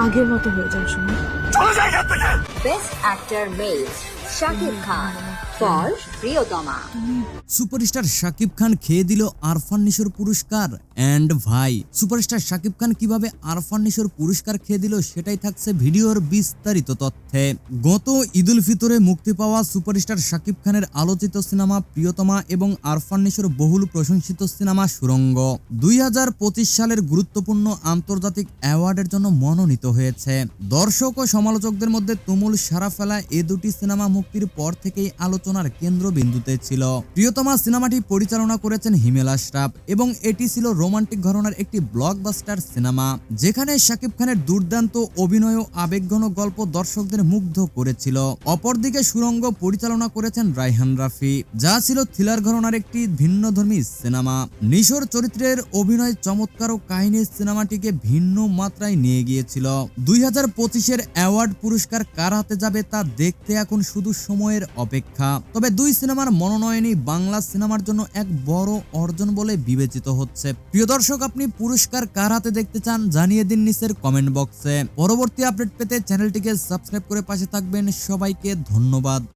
আগের মতো হয়ে যাও সময় বেস্ট অ্যাক্টর মেজ শাকিব খান সুপারস্টার শাকিব খান খেয়ে দিল আরফান নিশোর পুরস্কার। অ্যান্ড ভাই, সুপারস্টার শাকিব খান কীভাবে আরফান নিশোর পুরস্কার খেয়ে দিল সেটাই থাকছে ভিডিওর বিস্তারিত তথ্যে। গত ঈদুল ফিতরে মুক্তি পাওয়া সুপারস্টার শাকিব খানের আলোচিত সিনেমা প্রিয়তমা এবং আরফান নিশোর বহুল প্রশংসিত সিনেমা সুরঙ্গ। দুই হাজার পঁচিশ সালের গুরুত্বপূর্ণ আন্তর্জাতিক অ্যাওয়ার্ডের জন্য মনোনীত হয়েছে। দর্শক ও সমালোচকদের মধ্যে তুমুল সারা ফেলা এ দুটি সিনেমা মুক্তির পর থেকেই আলোচনার কেন্দ্রবিন্দুতে ছিল। প্রিয়তমা সিনেমাটি পরিচালনা করেছেন হিমেল আশরাফ এবং এটি ছিল রোমান্টিক ঘরনার একটি ব্লকবাস্টার সিনেমা, যেখানে শাকিব খানের দুর্দান্ত অভিনয় ও আবেগঘন গল্প দর্শকদের মুগ্ধ করেছিল। অপরদিকে সুরঙ্গ পরিচালনা করেছেন রায়হান রাফি, যা ছিল থ্রিলার ঘরনার একটি ভিন্নধর্মী সিনেমা। নিশোর চরিত্রের অভিনয় চমৎকার ও কাহিনীর সিনেমাটিকে ভিন্ন মাত্রায় নিয়ে গিয়েছিল। দুই হাজার পঁচিশের অ্যাওয়ার্ড পুরস্কার কার হাতে যাবে তা দেখতে এখন শুধু সময়ের অপেক্ষা। তবে দুই সিনেমার মনোনয়নই বাংলা সিনেমার জন্য এক বড় অর্জন বলে বিবেচিত হচ্ছে। প্রিয় দর্শক, আপনি পুরস্কার কার হাতে দেখতে চান জানিয়ে দিন নিচের কমেন্ট বক্সে পরবর্তী আপডেট পেতে চ্যানেলটিকে সাবস্ক্রাইব করে পাশে থাকবেন। সবাইকে ধন্যবাদ।